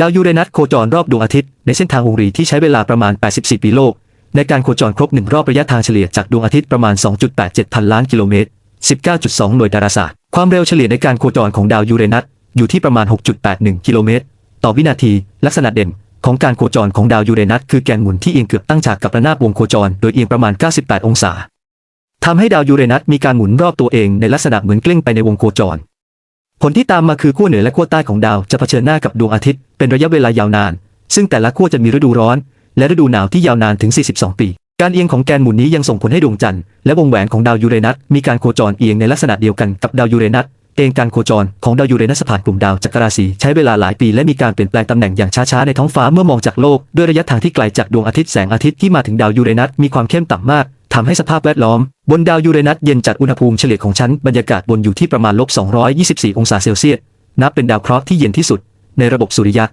ดาวยูเรนัสโคจรรอบดวงอาทิตย์ในเส้นทางวงรีที่ใช้เวลาประมาณ 84 ปีโลก ในการโคจรครบหนึ่งรอบระยะทางเฉลี่ยจากดวงอาทิตย์ประมาณ 2.87 พันล้านกิโลเมตร 19.2 หน่วยดาราศาสตร์ ความเร็วเฉลี่ยในการโคจรของดาวยูเรนัสอยู่ที่ประมาณ 6.81 กิโลเมตร ต่อวินาที ลักษณะเด่นของการโคจรของดาวยูเรนัสคือแกนหมุนที่เอียงเกือบตั้งฉากกับระนาบวงโคจร โดยเอียงประมาณ 98 องศาทำให้ดาวยูเรนัสมีการหมุนรอบตัวเองในลักษณะเหมือนกลิ้งไปในวงโคจร ผลที่ตามมาคือขั้วเหนือและขั้วใต้ของดาวจะเผชิญหน้ากับดวงอาทิตย์เป็นระยะเวลายาวนาน ซึ่งแต่ละขั้วจะมีฤดูร้อน และฤดูหนาวที่ยาวนานถึง 42 ปี การเอียงของแกนหมุนนี้ยังส่งผลให้ดวงจันทร์และวงแหวนของดาวยูเรนัสมีการโคจรเอียงในลักษณะเดียวกันกับดาวยูเรนัสเองการโคจรของดาวยูเรนัสผ่านกลุ่มดาวจักรราศีใช้เวลาหลายปีและมีการเปลี่ยนแปลงตำแหน่งอย่างช้าๆในท้องฟ้าเมื่อมองจากโลกด้วยระยะทางที่ไกลจากดวงอาทิตย์แสงอาทิตย์ที่มาถึงดาวยูเรนัสมีความเข้มต่ำมาก ทำให้สภาพแวดล้อม บนดาวยูเรนัสเย็นจัดอุณหภูมิเฉลี่ยของชั้นบรรยากาศบนอยู่ที่ประมาณลบ224 องศาเซลเซียส นับเป็นดาวเคราะห์ที่เย็นที่สุดในระบบสุริยะ